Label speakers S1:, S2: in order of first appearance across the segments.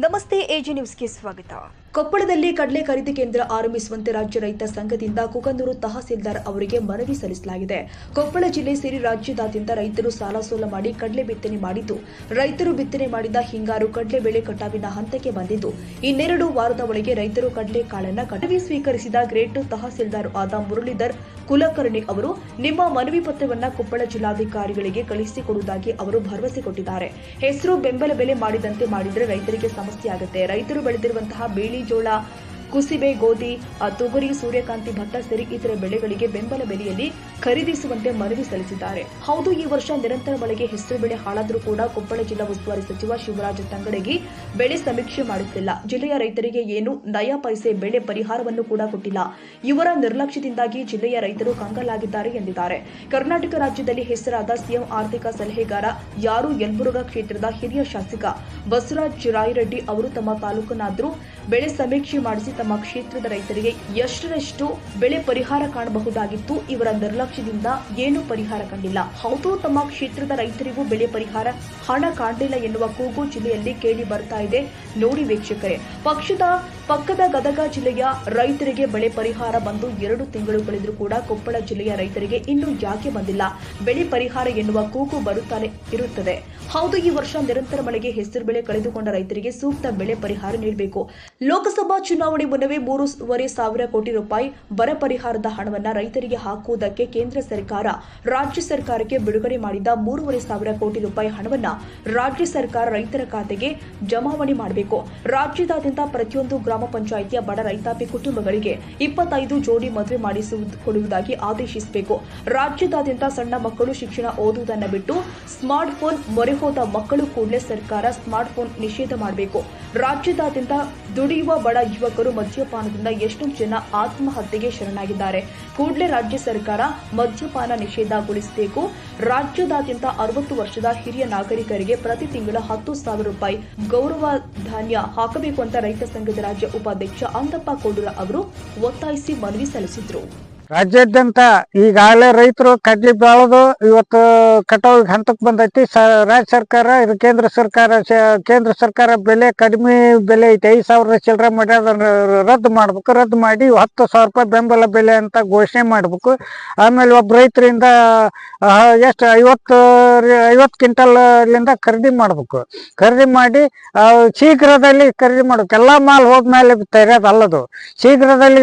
S1: ನಮಸ್ತೆ ಎಜಿ ನ್ಯೂಸ್ಗೆ ಸ್ವಾಗತ. ಕೊಪ್ಪಳದಲ್ಲಿ ಕಡಲೆ ಖರೀದಿ ಕೇಂದ್ರ ಆರಂಭಿಸುವಂತೆ ರಾಜ್ಯ ರೈತ ಸಂಘದಿಂದ ಕುಕನೂರು ತಹಸೀಲ್ದಾರ್ ಅವರಿಗೆ ಮನವಿ ಸಲ್ಲಿಸಲಾಗಿದೆ. ಕೊಪ್ಪಳ ಜಿಲ್ಲೆ ಸೇರಿ ರಾಜ್ಯದಾದ್ಯಂತ ರೈತರು ಸಾಲ ಸೋಲ ಮಾಡಿ ಕಡಲೆ ಬಿತ್ತನೆ ಮಾಡಿದ್ದು, ರೈತರು ಬಿತ್ತನೆ ಮಾಡಿದ ಹಿಂಗಾರು ಕಡಲೆ ಬೆಳೆ ಕಟಾವಿನ ಹಂತಕ್ಕೆ ಬಂದಿದ್ದು, ಇನ್ನೆರಡು ವಾರದ ಒಳಗೆ ರೈತರು ಕಡಲೆ ಕಾಳನ್ನ ಕಡವಿ ಸ್ವೀಕರಿಸಿದ ಗ್ರೇಟ್ ತಹಸೀಲ್ದಾರ್ ಆದ ಮುರಳೀಧರ್ ಕುಲಕರ್ಣಿ ಅವರು, ನಿಮ್ಮ ಮನವಿ ಪತ್ರವನ್ನ ಕೊಪ್ಪಳ ಜಿಲ್ಲಾಧಿಕಾರಿಗಳಿಗೆ ಕಳುಹಿಸಿಕೊಡುವುದಾಗಿ ಅವರು ಭರವಸೆ ಕೊಟ್ಟಿದ್ದಾರೆ. ಹೆಸರು, ಬೆಂಬಲ ಬೆಲೆ ಮಾಡಿದಂತೆ ಮಾಡಿದರೆ ರೈತರಿಗೆ ಸಮಸ್ಯೆ ಆಗುತ್ತೆ. ರೈತರು ಬೆಳೆದಿರುವಂತಹ ಬೇಳಿ ಜೋಳ ಕುಸಿಬೆ ಗೋಧಿ ತೊಗರಿ, ಸೂರ್ಯಕಾಂತಿ, ಭತ್ತ, ಸೇರಿ, ಇತರ ಬೆಳೆಗಳಿಗೆ ಬೆಂಬಲ ಬೆಲೆಯಲ್ಲಿ ಖರೀದಿಸುವಂತೆ ಮನವಿ ಸಲ್ಲಿಸಿದ್ದಾರೆ. ಹೌದು, ಈ ವರ್ಷ ನಿರಂತರ ಮಳೆಗೆ ಹೆಸರು ಬೆಳೆ ಹಾಳಾದರೂ ಕೂಡ ಕೊಪ್ಪಳ ಜಿಲ್ಲಾ ಉಸ್ತುವಾರಿ ಸಚಿವ ಶಿವರಾಜ ತಂಗಡಗಿ ಬೆಳೆ ಸಮೀಕ್ಷೆ ಮಾಡುತ್ತಿಲ್ಲ. ಜಿಲ್ಲೆಯ ರೈತರಿಗೆ ಏನು, ನಯಾ ಪೈಸೆ ಬೆಳೆ ಪರಿಹಾರವನ್ನು ಕೂಡ ಕೊಟ್ಟಿಲ್ಲ. ಇವರ ನಿರ್ಲಕ್ಷ್ಯದಿಂದಾಗಿ ಜಿಲ್ಲೆಯ ರೈತರು ಕಂಗಾಲಾಗಿದ್ದಾರೆ ಎಂದಿದ್ದಾರೆ. ಕರ್ನಾಟಕ ರಾಜ್ಯದಲ್ಲಿ ಹೆಸರಾದ ಸಿಎಂ ಆರ್ಥಿಕ ಸಲಹೆಗಾರ ಯಾರು ಯಲಬುರ್ಗಾ ಕ್ಷೇತ್ರದ ಹಿರಿಯ ಶಾಸಕ ಬಸವರಾಜ್ ರಾಯರೆಡ್ಡಿ ಅವರು ತಮ್ಮ ತಾಲೂಕನಾದರೂ ಬೆಳೆ ಸಮೀಕ್ಷೆ ಮಾಡಿಸಿ ತಮ್ಮ ಕ್ಷೇತ್ರದ ರೈತರಿಗೆ ಎಷ್ಟರಷ್ಟು ಬೆಳೆ ಪರಿಹಾರ ಕಾಣಬಹುದಾಗಿತ್ತು ಇವರ ನಿರ್ಲಕ್ಷ್ಯದಿಂದ ಏನು ಪರಿಹಾರ ಕಂಡಿಲ್ಲ. ಹೌದು, ತಮ್ಮ ಕ್ಷೇತ್ರದ ರೈತರಿಗೂ ಬೆಳೆ ಪರಿಹಾರ ಹಣ ಕಾಣಲಿಲ್ಲ ಎನ್ನುವ ಕೂಗು ಜಿಲ್ಲೆಯಲ್ಲಿ ಕೇಳಿ ಬರ್ತಾ ಇದೆ. ನೋಡಿ ವೀಕ್ಷಕರೇ, ಪಕ್ಷದ ಪಕ್ಕದ ಗದಗ ಜಿಲ್ಲೆಯ ರೈತರಿಗೆ ಬೆಳೆ ಪರಿಹಾರ ಬಂದು ಎರಡು ತಿಂಗಳು ಕಳೆದರೂ ಕೂಡ ಕೊಪ್ಪಳ ಜಿಲ್ಲೆಯ ರೈತರಿಗೆ ಇನ್ನೂ ಯಾಕೆ ಬಂದಿಲ್ಲ? ಬೆಳೆ ಪರಿಹಾರ ಎನ್ನುವ ಕೂಗು ಬರುತ್ತಾನೆ, ಇರುತ್ತದೆ. ಹೌದು, ಈ ವರ್ಷ ನಿರಂತರ ಮಳೆಗೆ ಹೆಸರು ಬೆಳೆ ಕಳೆದುಕೊಂಡ ರೈತರಿಗೆ ಸೂಕ್ತ ಬೆಳೆ ಪರಿಹಾರ ನೀಡಬೇಕು. ಲೋಕಸಭಾ ಚುನಾವಣೆ ಮುನ್ನವೇ ಮೂರೂವರೆ ಸಾವಿರ ಕೋಟಿ ರೂಪಾಯಿ ಬರ ಪರಿಹಾರದ ಹಣವನ್ನ ರೈತರಿಗೆ ಹಾಕುವುದಕ್ಕೆ ಕೇಂದ್ರ ಸರ್ಕಾರ, ರಾಜ್ಯ ಸರ್ಕಾರಕ್ಕೆ ಬಿಡುಗಡೆ ಮಾಡಿದ ಮೂರುವರೆ ಸಾವಿರ ಕೋಟಿ ರೂಪಾಯಿ ಹಣವನ್ನ ರಾಜ್ಯ ಸರ್ಕಾರ ರೈತರ ಖಾತೆಗೆ ಜಮಾವಣೆ ಮಾಡಬೇಕು. ರಾಜ್ಯದಾದ್ಯಂತ ಪ್ರತಿಯೊಂದು ಗ್ರಾಮ ಪಂಚಾಯಿತಿಯ ಬಡ ರೈತಾಪಿ ಕುಟುಂಬಗಳಿಗೆ ಇಪ್ಪತ್ತೈದು ಜೋಡಿ ಮದುವೆ ಮಾಡಿಸಿಕೊಡುವುದಾಗಿ ಆದೇಶಿಸಬೇಕು. ರಾಜ್ಯದಾದ್ಯಂತ ಸಣ್ಣ ಮಕ್ಕಳು ಶಿಕ್ಷಣ ಓದುವುದನ್ನು ಬಿಟ್ಟು ಸ್ಮಾರ್ಟ್ ಫೋನ್ ಮೊರೆ ಹೋದ ಮಕ್ಕಳು ಕೂಡಲೇ ಸರ್ಕಾರ ಸ್ಮಾರ್ಟ್ ಫೋನ್ ನಿಷೇಧ ಮಾಡಬೇಕು. ರಾಜ್ಯದಾದ್ಯಂತ ದುಡಿಯುವ ಬಡ ಯುವಕರು ಮದ್ಯಪಾನದಿಂದ ಎಷ್ಟು ಜನ ಆತ್ಮಹತ್ಯೆಗೆ ಶರಣಾಗಿದ್ದಾರೆ. ಕೂಡಲೇ ರಾಜ್ಯ ಸರ್ಕಾರ ಮದ್ಯಪಾನ ನಿಷೇಧಗೊಳಿಸಬೇಕು ರಾಜ್ಯದಾದ್ಯಂತ ಅರವತ್ತು ವರ್ಷದ ಹಿರಿಯ ನಾಗರಿಕರಿಗೆ ಪ್ರತಿ ತಿಂಗಳ ಹತ್ತು ಸಾವಿರ ರೂಪಾಯಿ ಗೌರವ ಧಾನ್ಯ ಹಾಕಬೇಕು ಅಂತ ರೈತ ಸಂಘದ ರಾಜ್ಯ ಉಪಾಧ್ಯಕ್ಷ ಅಂತಪ್ಪ ಕೋಡೂರ ಅವರು ಒತ್ತಾಯಿಸಿ ಮನವಿ ಸಲ್ಲಿಸಿದ್ರು.
S2: ರಾಜ್ಯಾದ್ಯಂತ ಈಗಾಗಲೇ ರೈತರು ಕಡ್ಲಿ ಬೆಳೆದು, ಇವತ್ತು ಕಟಾವ್ ಹಂತಕ್ಕೆ ಬಂದೈತಿ. ರಾಜ್ಯ ಸರ್ಕಾರ, ಇದು ಕೇಂದ್ರ ಸರ್ಕಾರ ಕೇಂದ್ರ ಸರ್ಕಾರ ಬೆಲೆ ಕಡಿಮೆ ಬೆಲೆ ಐತಿ. ಐದು ಸಾವಿರ ಚಿಲ್ಲರೆ ಮಾಡಿ ಅದನ್ನು ರದ್ದು ಮಾಡ್ಬೇಕು. ರದ್ದು ಮಾಡಿ ಹತ್ತು ಸಾವಿರ ರೂಪಾಯಿ ಬೆಂಬಲ ಬೆಲೆ ಅಂತ ಘೋಷಣೆ ಮಾಡ್ಬೇಕು. ಆಮೇಲೆ ಒಬ್ಬ ರೈತರಿಂದ ಎಷ್ಟು, ಐವತ್ತು ಐವತ್ತು ಕ್ವಿಂಟಲ್ಲಿಂದ ಖರೀದಿ ಮಾಡ್ಬೇಕು. ಖರೀದಿ ಮಾಡಿ ಶೀಘ್ರದಲ್ಲಿ ಖರೀದಿ ಮಾಡ್ಬೇಕು. ಎಲ್ಲಾ ಮಾಲ್ ಹೋದ್ಮೇಲೆ ತೆರೆಯೋದಲ್ಲದು ಶೀಘ್ರದಲ್ಲಿ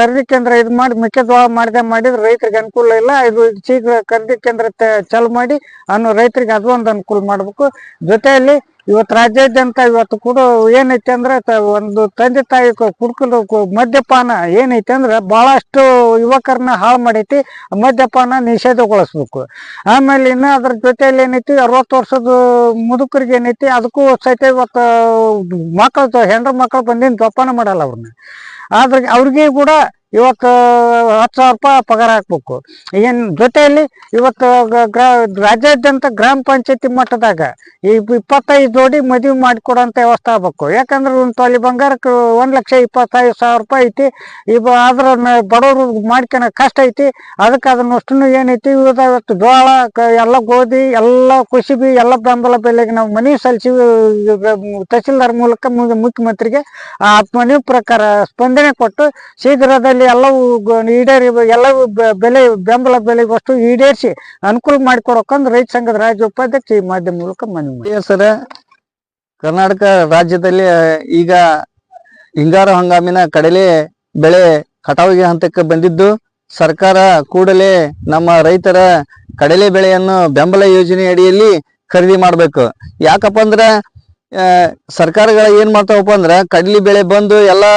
S2: ಖರೀದಿ ಕೇಂದ್ರ ಇದು ಮಾಡಿ ಮೆಕ್ಕೆಜೋಳ ಮಾಡಿದೆ ಮಾಡಿದ್ರೆ ರೈತರಿಗೆ ಅನುಕೂಲ ಇಲ್ಲ. ಇದು ಶೀಘ್ರ ಖರೀದಿ ಕೇಂದ್ರ ಚಾಲು ಮಾಡಿ ಅನ್ನು ರೈತರಿಗೆ ಅದು ಒಂದು ಅನುಕೂಲ ಮಾಡ್ಬೇಕು. ಜೊತೆಯಲ್ಲಿ ಇವತ್ತು ರಾಜ್ಯಾದ್ಯಂತ ಇವತ್ತು ಕೂಡ ಏನೈತೆ ಅಂದ್ರೆ ಒಂದು ತಂದೆ ತಾಯಿ ಕುಡ್ಕೊಂಡು ಮದ್ಯಪಾನ ಏನೈತೆ ಅಂದ್ರೆ ಬಹಳಷ್ಟು ಯುವಕರನ್ನ ಹಾಳು ಮಾಡೈತಿ. ಮದ್ಯಪಾನ ನಿಷೇಧಗೊಳಿಸ್ಬೇಕು. ಆಮೇಲೆ ಇನ್ನು ಅದ್ರ ಜೊತೆಯಲ್ಲಿ ಏನೈತಿ ಅರವತ್ತು ವರ್ಷದ ಮುದುಕರಿಗೆ ಏನೈತಿ ಅದಕ್ಕೂ ಸಹಿತ ಇವತ್ತು ಮಕ್ಕಳು ಹೆಂಡ್ರ ಮಕ್ಕಳು ಬಂದಿನ ಜೋಪಾನ ಮಾಡಲ್ಲ ಅವ್ರನ್ನ ಆದ್ರೆ ಅವ್ರಿಗೆ ಕೂಡ ಇವತ್ತು ಹತ್ತು ಸಾವಿರ ರೂಪಾಯಿ ಪಗಾರ ಹಾಕ್ಬೇಕು. ಏನ್ ಜೊತೆಯಲ್ಲಿ ಇವತ್ತು ರಾಜ್ಯಾದ್ಯಂತ ಗ್ರಾಮ ಪಂಚಾಯತಿ ಮಟ್ಟದಾಗ ಈ ಇಪ್ಪತ್ತೈದು ಜೋಡಿ ಮದುವೆ ಮಾಡಿಕೊಡೋಂಥ ವ್ಯವಸ್ಥೆ ಆಗ್ಬೇಕು. ಯಾಕಂದ್ರೆ ಒಂದು ತೊಲಿ ಬಂಗಾರಕ್ಕೆ ಒಂದ್ ಲಕ್ಷ ಇಪ್ಪತ್ತೈದು ಸಾವಿರ ರೂಪಾಯಿ ಐತಿ. ಇವ ಅದ್ರ ಬಡವರು ಮಾಡ್ಕೊಳ ಕಷ್ಟ ಐತಿ. ಅದಕ್ಕೆ ಅದನ್ನಷ್ಟು ಏನೈತಿ ಇವತ್ತು ಇವತ್ತು ಜೋಳ ಎಲ್ಲ ಗೋಧಿ, ಎಲ್ಲ ಕುಸಿಬಿ, ಎಲ್ಲ ಬೆಂಬಲ ಬೆಲೆಗೆ ನಾವು ಮನೆ ಸಲ್ಲಿಸಿ ತಹಸೀಲ್ದಾರ್ ಮೂಲಕ ಮುಖ್ಯಮಂತ್ರಿಗೆ ಆ ಮನವಿ ಪ್ರಕಾರ ಸ್ಪಂದನೆ ಕೊಟ್ಟು ಶೀಘ್ರದಲ್ಲಿ ಎಲ್ಲವೂ ಈಡೇರಿ ಎಲ್ಲವೂ ಬೆಲೆ, ಬೆಂಬಲ ಬೆಲೆ ವಸ್ತು ಈಡೇರಿಸಿ ಅನುಕೂಲ ಮಾಡಿಕೊಡೋಕಂದ್ರೆ ರೈತ ಸಂಘದ ರಾಜ್ಯ ಉಪಾಧ್ಯಕ್ಷ ಈ ಮಾಧ್ಯಮ ಮೂಲಕ ಮನವಿ
S3: ಸರ? ಕರ್ನಾಟಕ ರಾಜ್ಯದಲ್ಲಿ ಈಗ ಹಿಂಗಾರು ಹಂಗಾಮಿನ ಕಡಲೆ ಬೆಳೆ ಕಟಾವಿಗೆ ಹಂತಕ್ಕೆ ಬಂದಿದ್ದು, ಸರ್ಕಾರ ಕೂಡಲೇ ನಮ್ಮ ರೈತರ ಕಡಲೆ ಬೆಳೆಯನ್ನು ಬೆಂಬಲ ಯೋಜನೆ ಅಡಿಯಲ್ಲಿ ಖರೀದಿ ಮಾಡ್ಬೇಕು. ಯಾಕಪ್ಪ ಅಂದ್ರ ಸರ್ಕಾರಗಳ ಏನ್ ಮಾಡ್ತಾವಪ್ಪ ಅಂದ್ರ ಕಡ್ಲಿ ಬೆಳೆ ಬಂದು ಎಲ್ಲಾ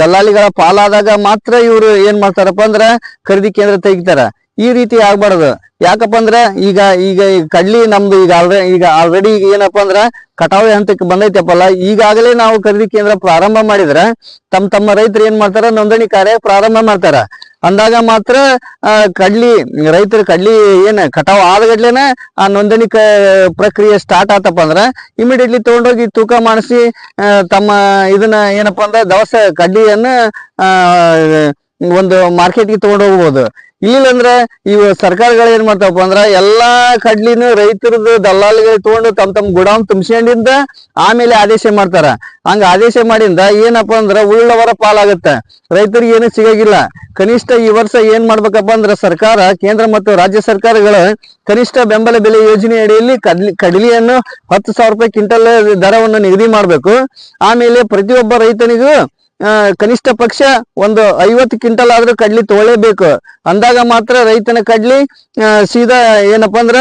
S3: ದಲ್ಲಾಳಿಗಳ ಪಾಲಾದಾಗ ಮಾತ್ರ ಇವ್ರು ಏನ್ ಮಾಡ್ತಾರಪ್ಪ ಅಂದ್ರ ಖರೀದಿ ಕೇಂದ್ರ ತೆಗಿತಾರ. ಈ ರೀತಿ ಆಗ್ಬಾರ್ದು. ಯಾಕಪ್ಪ ಅಂದ್ರೆ ಈಗ ಈಗ ಕಡ್ಲಿ ನಮ್ದು ಈಗ ಆಲ್ರೆ ಈಗ ಆಲ್ರೆಡಿ ಈಗ ಏನಪ್ಪಾ ಅಂದ್ರ ಕಟಾವಿ ಹಂತಕ್ಕೆ ಬಂದೈತಪ್ಪಲ್ಲ, ಈಗಾಗಲೇ ನಾವು ಖರೀದಿ ಕೇಂದ್ರ ಪ್ರಾರಂಭ ಮಾಡಿದ್ರೆ ತಮ್ಮ ತಮ್ಮ ರೈತರು ಏನ್ ಮಾಡ್ತಾರ? ನೋಂದಣಿ ಕಾರ್ಯ ಪ್ರಾರಂಭ ಮಾಡ್ತಾರ. ಅಂದಾಗ ಮಾತ್ರ ಕಡ್ಲಿ, ರೈತರ ಕಡ್ಲಿ ಏನ್ ಕಟಾವು ಆದಗಡ್ಲೆನ ಆ ನೋಂದಣಿ ಪ್ರಕ್ರಿಯೆ ಸ್ಟಾರ್ಟ್ ಆತಪ್ಪ ಅಂದ್ರ ಇಮಿಡಿಯೇಟ್ಲಿ ತಗೊಂಡೋಗಿ ತೂಕ ಮಾಡಿಸಿ ತಮ್ಮ ಇದನ್ನ ಏನಪ್ಪಾ ಅಂದ್ರೆ ದವಸ ಕಡ್ಲಿಯನ್ನ ಒಂದು ಮಾರ್ಕೆಟ್ಗೆ ತಗೊಂಡು ಹೋಗ್ಬೋದು ಇಲ್ಲ ಅಂದ್ರೆ ಇವು ಸರ್ಕಾರಗಳು ಏನ್ ಮಾಡ್ತಾವಪ್ಪ ಅಂದ್ರ ಎಲ್ಲಾ ಕಡ್ಲಿನೂ ರೈತರದ್ದು ದಲ್ಲಾಳಿಗಳು ತಗೊಂಡು ತಮ್ ತಮ್ ಗುಡಾಮ್ ತುಂಬಿಸ್ಕೊಂಡಿಂದ ಆಮೇಲೆ ಆದೇಶ ಮಾಡ್ತಾರ. ಹಂಗ ಆದೇಶ ಮಾಡಿಂದ ಏನಪ್ಪಾ ಅಂದ್ರ ಉಳ್ಳವರ ಪಾಲಾಗತ್ತ. ರೈತರಿಗೆ ಏನು ಸಿಗಂಗಿಲ್ಲ. ಕನಿಷ್ಠ ಈ ವರ್ಷ ಏನ್ ಮಾಡ್ಬೇಕಪ್ಪ ಅಂದ್ರ ಸರ್ಕಾರ, ಕೇಂದ್ರ ಮತ್ತು ರಾಜ್ಯ ಸರ್ಕಾರಗಳು ಕನಿಷ್ಠ ಬೆಂಬಲ ಬೆಲೆ ಯೋಜನೆ ಅಡಿಯಲ್ಲಿ ಕಡ್ಲಿ, ಕಡಲಿಯನ್ನು ಹತ್ತು ಸಾವಿರ ರೂಪಾಯಿ ಕ್ವಿಂಟಲ್ ದರವನ್ನು ನಿಗದಿ ಮಾಡ್ಬೇಕು. ಆಮೇಲೆ ಪ್ರತಿಯೊಬ್ಬ ರೈತನಿಗೂ ಕನಿಷ್ಠ ಪಕ್ಷ ಒಂದು ಐವತ್ತು ಕ್ವಿಂಟಲ್ ಆದ್ರೂ ಕಡ್ಲಿ ತಗೊಳ್ಳೇಬೇಕು. ಅಂದಾಗ ಮಾತ್ರ ರೈತನ ಕಡ್ಲಿ ಸೀದಾ ಏನಪ್ಪಾ ಅಂದ್ರ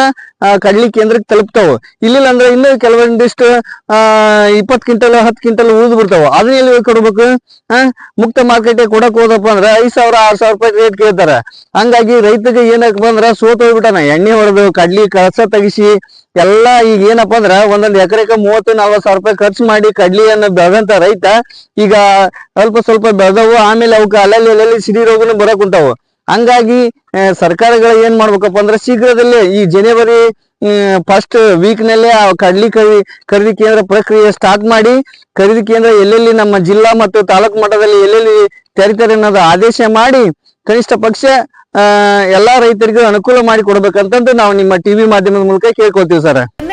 S3: ಕಡ್ಲಿ ಕೇಂದ್ರಕ್ಕೆ ತಲುಪ್ತಾವ. ಇಲ್ಲಿಲ್ಲ ಅಂದ್ರೆ ಇನ್ನು ಕೆಲವೊಂದಿಷ್ಟು, ಆ ಇಪ್ಪತ್ ಕ್ವಿಂಟಲ್, ಹತ್ತು ಕ್ವಿಂಟಲ್ ಉಳಿದು ಬಿಡ್ತಾವ. ಅದನ್ನ ಎಲ್ಲಿ ಕೊಡ್ಬೇಕು? ಮುಕ್ತ ಮಾರ್ಕೆಟ್ ಕೊಡಕ್ ಹೋದಪ್ಪ ಅಂದ್ರೆ ಐದ್ ಸಾವಿರ, ಆರ್ ಸಾವಿರ ರೂಪಾಯಿ ರೇಟ್ ಕೇಳ್ತಾರ. ಹಂಗಾಗಿ ರೈತಗೆ ಏನಕ್ಕೆ ಬಂದ್ರ ಸೋತ್ ಹೋಗ್ಬಿಟ್ಟಾನ. ಎಣ್ಣೆ ಹೊಡೆದು, ಕಡ್ಲಿ ಕಳಸ ತೆಗಿಸಿ, ಎಲ್ಲಾ ಈಗ ಏನಪ್ಪಾ ಅಂದ್ರ ಒಂದೊಂದ್ ಎಕರೆಕ ಮೂವತ್ತು ನಲ್ವತ್ ಸಾವಿರ ರೂಪಾಯಿ ಖರ್ಚು ಮಾಡಿ ಕಡ್ಲಿಯನ್ನು ಬೆಳೆದಂತ ರೈತ ಈಗ ಸ್ವಲ್ಪ ಸ್ವಲ್ಪ ಬೆಳೆದವು. ಆಮೇಲೆ ಅವಕ್ಕೆ ಅಲ್ಲಲ್ಲಿ ಅಲ್ಲಲ್ಲಿ ಸಿಡಿ ರೋಗನು ಬರಕ್ ಹಂಗಾಗಿ ಸರ್ಕಾರಗಳು ಏನ್ ಮಾಡ್ಬೇಕಪ್ಪ ಅಂದ್ರೆ ಶೀಘ್ರದಲ್ಲೇ ಈ ಜನವರಿ ಫಸ್ಟ್ ವೀಕ್ ನಲ್ಲೇ ಆ ಕಡ್ಲಿ ಕರಿ, ಖರೀದಿ ಕೇಂದ್ರ ಪ್ರಕ್ರಿಯೆ ಸ್ಟಾರ್ಟ್ ಮಾಡಿ, ಖರೀದಿ ಕೇಂದ್ರ ಎಲ್ಲೆಲ್ಲಿ ನಮ್ಮ ಜಿಲ್ಲಾ ಮತ್ತು ತಾಲೂಕು ಮಟ್ಟದಲ್ಲಿ ಎಲ್ಲೆಲ್ಲಿ ತೆರಿತಾರೆ ಅನ್ನೋದು ಆದೇಶ ಮಾಡಿ, ಕನಿಷ್ಠ ಪಕ್ಷ ಎಲ್ಲಾ ರೈತರಿಗೂ ಅನುಕೂಲ ಮಾಡಿ ಕೊಡ್ಬೇಕಂತಂದು ನಾವು ನಿಮ್ಮ ಟಿವಿ ಮಾಧ್ಯಮದ ಮೂಲಕ ಕೇಳ್ಕೊತೀವಿ ಸರ್.